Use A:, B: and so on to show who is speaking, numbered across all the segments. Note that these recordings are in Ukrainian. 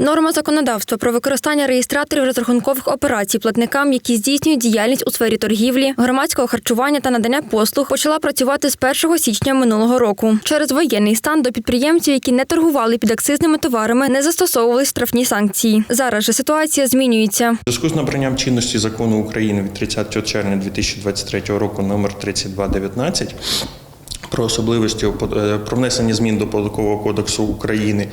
A: Норма законодавства про використання реєстраторів розрахункових операцій платникам, які здійснюють діяльність у сфері торгівлі, громадського харчування та надання послуг, почала працювати з 1 січня минулого року. Через воєнний стан до підприємців, які не торгували підакцизними товарами, не застосовували штрафні санкції. Зараз же ситуація змінюється.
B: Зв'язку з набранням чинності закону України від 30 червня 2023 року номер 3219 про особливості е, про внесення змін до податкового кодексу України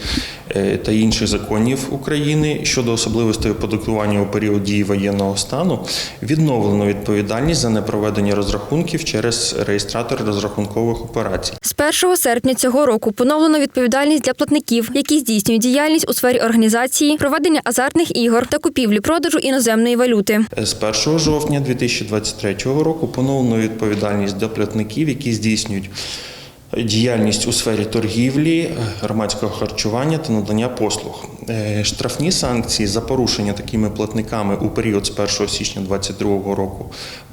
B: е, та інших законів України щодо особливостей оподаткування у період дії воєнного стану відновлено відповідальність за непроведення розрахунків через реєстратор розрахункових операцій.
A: З 1 серпня цього року поновлено відповідальність для платників, які здійснюють діяльність у сфері організації, проведення азартних ігор та купівлі-продажу іноземної валюти.
B: З 1 жовтня 2023 року поновлено відповідальність до платників, які здійснюють діяльність у сфері торгівлі, громадського харчування та надання послуг. Е, Штрафні санкції за порушення такими платниками у період з 1 січня 2022 року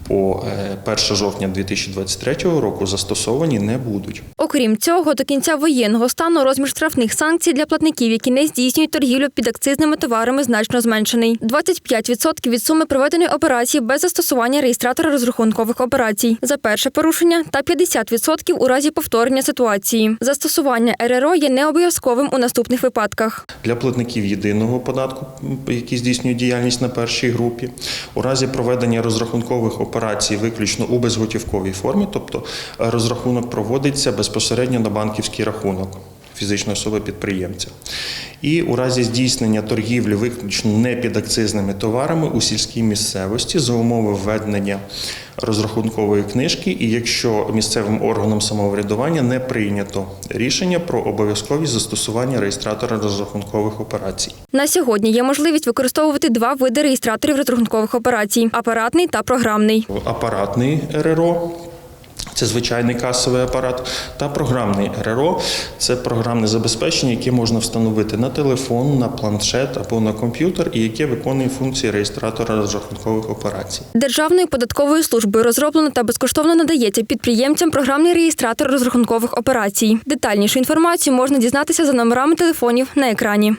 B: по е, 1 жовтня 2023 року застосовані не будуть.
A: Окрім цього, до кінця воєнного стану розмір штрафних санкцій для платників, які не здійснюють торгівлю під акцизними товарами, значно зменшений. 25% від суми проведеної операції без застосування реєстратора розрахункових операцій за перше порушення та 50% у разі повторення ситуації. Застосування РРО є необов'язковим у наступних випадках.
B: Для платників єдиного податку, які здійснюють діяльність на першій групі, у разі проведення розрахункових операцій виключно у безготівковій формі, тобто е, розрахунок проводиться безпосередньо на банківський рахунок фізичної особи підприємця. І у разі здійснення торгівлі виключно не під товарами у сільській місцевості за умови введення розрахункової книжки, і якщо місцевим органом самоврядування не прийнято рішення про обов'язковість застосування реєстратора розрахункових операцій.
A: На сьогодні є можливість використовувати два види реєстраторів розрахункових операцій апаратний та програмний.
B: Апаратний РРО. Це звичайний касовий апарат та програмний РРО це програмне забезпечення, яке можна встановити на телефон, на планшет або на комп'ютер, і яке виконує функції реєстратора розрахункових операцій.
A: Державною податковою службою розроблено та безкоштовно надається підприємцям програмний реєстратор розрахункових операцій. Детальнішу інформацію можна дізнатися за номерами телефонів на екрані.